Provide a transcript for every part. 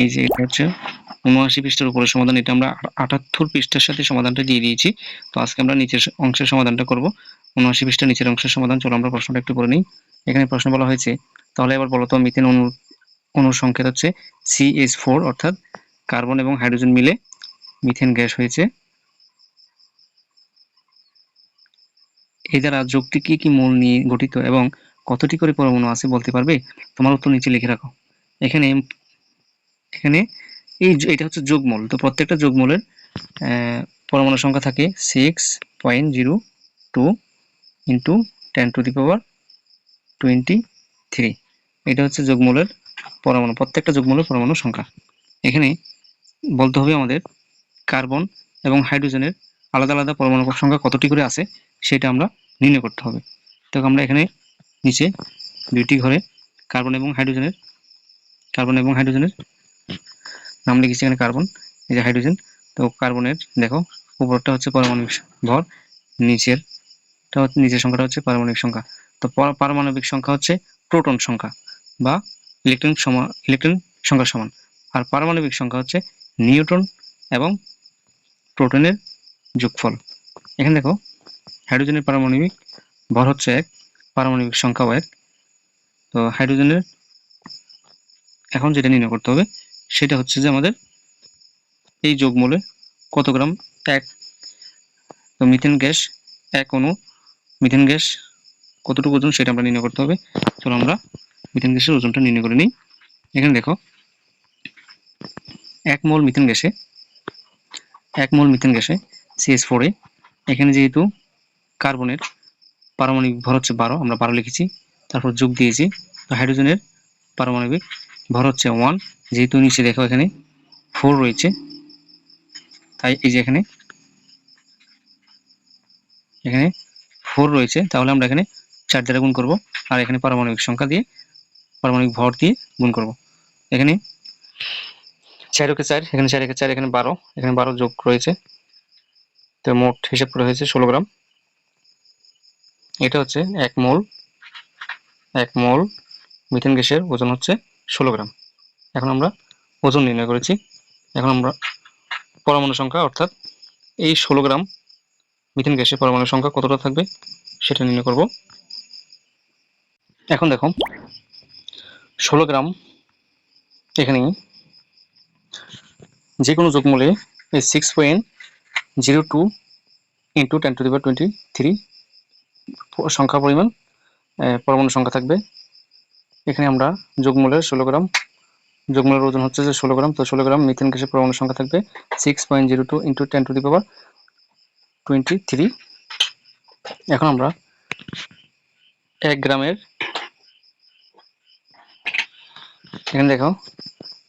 এই যে এটা হচ্ছে উনআশি পৃষ্ঠার উপরে সমাধান, এটা আমরা আটাত্তর পৃষ্ঠার সাথে সমাধানটা দিয়ে দিয়েছি। তো আজকে আমরা নিচের অংশের সমাধানটা করব। উনআশি পৃষ্ঠা নিচের অংশের সমাধান, চলো আমরা প্রশ্নটা একটু করে নিই। এখানে প্রশ্ন বলা হয়েছে, তাহলে এবার বলো তো মিথেন অণু অণুর সংকেত হচ্ছে সিএইচ ফোর অর্থাৎ কার্বন এবং হাইড্রোজেন মিলে মিথেন গ্যাস হয়েছে। এই দ্বারা যুক্তি কি কি মূল নিয়ে গঠিত এবং কতটি করে পরমাণু আছে বলতে পারবে? তোমার উত্তর নিচে লিখে রাখো। এখানে এখানে এই এটা হচ্ছে যোগমূল। তো প্রত্যেকটা যোগমূলের পরমাণু সংখ্যা থাকে six point zero two into ten to the power twenty three এটা হচ্ছে যোগমূলের পরমাণু, প্রত্যেকটা যোগমূলের পরমাণু সংখ্যা। এখানে বলতে হবে আমাদের কার্বন এবং হাইড্রোজেনের আলাদা আলাদা পরমাণু সংখ্যা কতটি করে আছে, সেটা আমরা নির্ণয় করতে হবে। তো আমরা এখানে নিচে দুইটি ঘরে কার্বন এবং হাইড্রোজেনের, কার্বন এবং হাইড্রোজেনের নাম লিখেছি এখানে কার্বন, এই যে হাইড্রোজেন। তো কার্বনের, দেখো, উপরটা হচ্ছে পারমাণবিক ভর, নিচের নিচের সংখ্যাটা হচ্ছে পারমাণবিক সংখ্যা। তো পারমাণবিক সংখ্যা হচ্ছে প্রোটন সংখ্যা বা ইলেকট্রন সমান ইলেকট্রন সংখ্যা সমান। আর পারমাণবিক সংখ্যা হচ্ছে নিউটন এবং প্রোটনের যোগফল। এখানে দেখো, হাইড্রোজেনের পারমাণবিক ভর হচ্ছে এক, পারমাণবিক সংখ্যাও এক। তো হাইড্রোজেনের, এখন যেটা নির্ণয় করতে হবে সেটা হচ্ছে যে আমাদের এই যোগমূলে কত গ্রাম? এক। তো মিথেন গ্যাস এক অনু মিথেন গ্যাস কতটুকু ওজন সেটা আমরা নির্ণয় করতে হবে। চলো আমরা মিথেন গ্যাসের ওজনটা নির্ণয় করে নিই। এখানে দেখো, এক মোল মিথেন গ্যাসে, এক মোল মিথেন গ্যাসে সিএস ফোরে এখানে যেহেতু কার্বনের পারমাণবিক ভর হচ্ছে বারো, আমরা বারো লিখেছি, তারপর যোগ দিয়েছি হাইড্রোজেনের পারমাণবিক ভর হচ্ছে ওয়ান যেহেতু নিচে দেখো এখানে ফোর রয়েছে। তাই এই যে এখানে এখানে ফোর রয়েছে, তাহলে আমরা এখানে চার দ্বারা গুণ করব, আর এখানে পারমাণবিক সংখ্যা দিয়ে, পারমাণবিক ভর দিয়ে গুণ করব। এখানে চার ওকে চার, এখানে চার একে চার, এখানে বারো এখানে বারো যোগ রয়েছে। তো মোট হিসাব করে হয়েছে ষোলো গ্রাম। এটা হচ্ছে এক মোল এক মোল মিথেন গ্যাসের ওজন হচ্ছে ষোলো গ্রাম। এখন আমরা ওজন নির্ণয় করেছি। এখন আমরা পরমাণু সংখ্যা, অর্থাৎ এই ষোলো গ্রাম মিথেন গ্যাসের পরমাণু সংখ্যা কতটা থাকবে সেটা নির্ণয় করব। এখন দেখো, ষোলো গ্রাম এখানে যে কোনো যোগমূলে এই six point zero two into ten to the twenty three সংখ্যা পরিমাণ পরমাণু সংখ্যা থাকবে এখানে আমরা যোগমূলের ষোলো গ্রাম, যোগমূলের ওজন হচ্ছে যে ষোলো গ্রাম, তো ষোলো গ্রাম মিথেন গ্যাসের পরমাণু সংখ্যা থাকবে six point zero two into ten to the power twenty three এখন আমরা এক গ্রামের, এখানে দেখো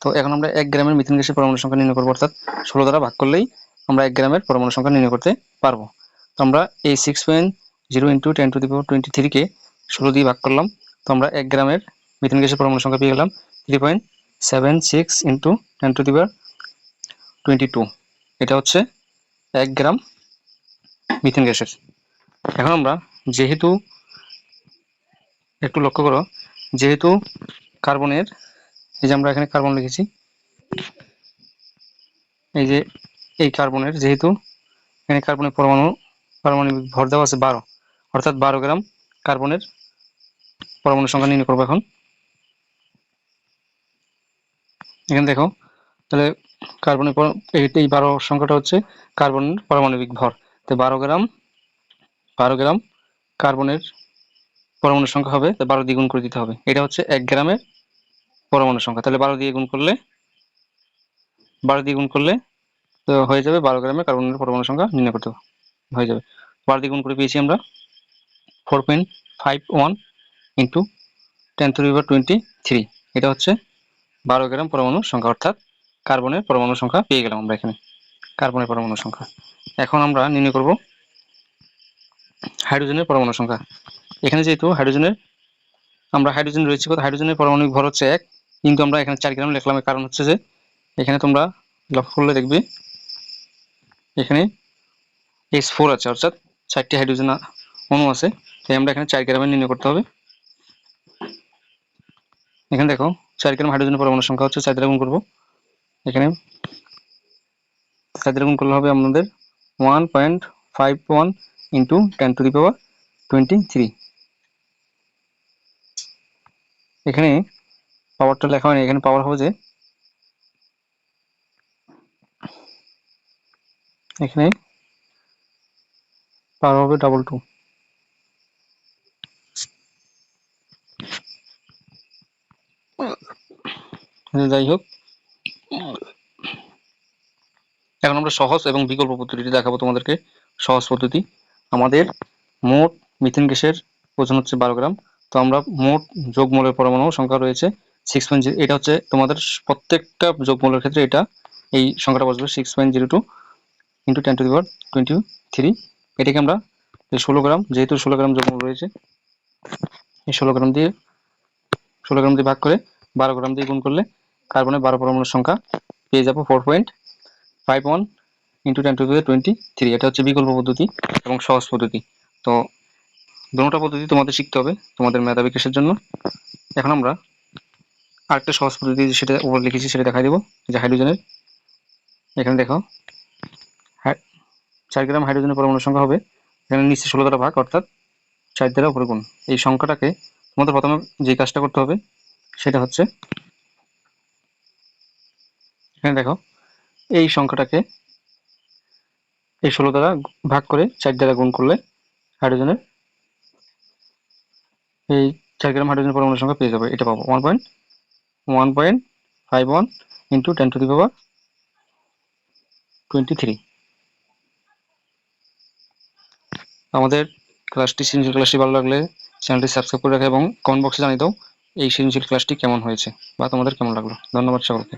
তো এখন আমরা এক গ্রামের মিথেন গ্যাসের পরমাণু সংখ্যা নির্ণয় করব, অর্থাৎ ষোলো দ্বারা ভাগ করলেই আমরা এক গ্রামের পরমাণু সংখ্যা নির্ণয় করতে পারব। তো আমরা এই six point zero into ten to the power twenty থ্রিকে ষোলো দিয়ে ভাগ করলাম, তো আমরা এক গ্রামের মিথেন গ্যাসের পরমাণু সংখ্যা পেয়ে গেলাম three point seven six into ten to the power twenty two এটা হচ্ছে এক গ্রাম মিথেন গ্যাসের। এখন আমরা যেহেতু, একটু লক্ষ্য করো, যেহেতু কার্বনের, এই যে আমরা এখানে কার্বন লিখেছি, এই যে এই কার্বনের, যেহেতু এখানে কার্বনের পরমাণু, পারমাণবিক ভর দেওয়া আছে বারো, অর্থাৎ বারো গ্রাম কার্বনের পরমাণু সংখ্যা নির্ণয় করব এখন। এখানে দেখো, তাহলে কার্বনের এই বারো সংখ্যাটা হচ্ছে কার্বনের পারমাণবিক ভর। তো বারো গ্রাম বারো গ্রাম কার্বনের পরমাণু সংখ্যা হবে, তো বারো দ্বিগুণ করে দিতে হবে। এটা হচ্ছে এক গ্রামের পরমাণু সংখ্যা। তাহলে বারো দিয়ে গুণ করলে, বারো দিয়ে গুণ করলে, তো হয়ে যাবে বারো গ্রামে কার্বনের পরমাণু সংখ্যা নির্ণয় করতে হয়ে যাবে। বারো দিয়ে গুণ করে পেয়েছি আমরা four point five one into ten three বা টোয়েন্টি থ্রি এটা হচ্ছে বারো গ্রাম পরমাণু সংখ্যা, অর্থাৎ কার্বনের পরমাণু সংখ্যা পেয়ে গেলাম আমরা এখানে, কার্বনের পরমাণু সংখ্যা। এখন আমরা নির্ণয় করব হাইড্রোজেনের পরমাণু সংখ্যা। এখানে যেহেতু হাইড্রোজেনের, আমরা হাইড্রোজেন রয়েছে কত? হাইড্রোজেনের পরমাণবিক ভর হচ্ছে এক, কিন্তু আমরা এখানে চার গ্রাম লিখলাম কারণ হচ্ছে যে এখানে তোমরা লক্ষ্য করলে দেখবে, এখানে এস ফোর আছে, অর্থাৎ চারটি হাইড্রোজেন অণু আছে, তাই আমরা এখানে চার গ্রামে নির্ণয় করতে হবে। এখানে দেখো চার গ্রাম হাইড্রোজেনের পরমাণু সংখ্যা হচ্ছে চার গুণ করব। এখানে চার গুণ করলে হবে আমাদের one point five one into ten to the power twenty three এখানে পাওয়ারটা লেখা হয়নি, এখানে পাওয়ার হবে যে এখানে পাওয়ার হবে ডাবল টু যাই হোক এখন আমরা সহজ এবং বিকল্প পদ্ধতিটি দেখাবো তোমাদেরকে। সহজ পদ্ধতি। আমাদের মোট মিথেন গ্যাসের ওজন হচ্ছে বারো গ্রাম। তো আমরা মোট যোগমূলের পরমাণু সংখ্যা রয়েছে সিক্স পয়েন্ট এটা হচ্ছে তোমাদের প্রত্যেকটা যোগমূলের ক্ষেত্রে এটা এই সংখ্যাটা বসবে six point zero two into ten to the power twenty three এটাকে আমরা ষোলো গ্রাম, যেহেতু ষোলো গ্রাম যোগমূল রয়েছে, এই ষোলো গ্রাম দিয়ে ষোলো গ্রাম দিয়ে ভাগ করে বারো গ্রাম দিয়ে গুণ করলে কার্বনের বারো পরমাণুর সংখ্যা পেয়ে যাব four point five one into ten to twenty three এটা হচ্ছে বিকল্প পদ্ধতি এবং সহজ পদ্ধতি। তো দুটোটা পদ্ধতি তোমাদের শিখতে হবে তোমাদের মেধা বিকাশের জন্য। এখন আমরা আরেকটা সহজ পদ্ধতি সেটা উপর লিখেছি, সেটা দেখাই দেবো, যে হাইড্রোজেনের এখানে দেখো হ্যাঁ চার গ্রাম হাইড্রোজেনের পরমাণু সংখ্যা হবে। এখানে নিচে ষোলো দ্বারা ভাগ, অর্থাৎ চার দ্বারা উপরে গুণ। এই সংখ্যাটাকে তোমাদের প্রথমে যে কাজটা করতে হবে, সেটা হচ্ছে এখানে দেখো, এই সংখ্যাটাকে এই ষোলো দ্বারা ভাগ করে চার দ্বারা গুণ করলে হাইড্রোজেনের এই চার গ্রাম হাইড্রোজেন পরমাণু সংখ্যা পেয়ে যাবে। এটা পাবো one point one point five one into ten to the power twenty three আমাদের ক্লাসটি সৃজনশীল ক্লাসটি ভালো লাগলে চ্যানেলটি সাবস্ক্রাইব করে রাখা এবং কমেন্ট বক্সে জানিয়ে দাও এই সৃজনশীল ক্লাসটি কেমন হয়েছে বা তোমাদের কেমন লাগল। ধন্যবাদ সকলকে।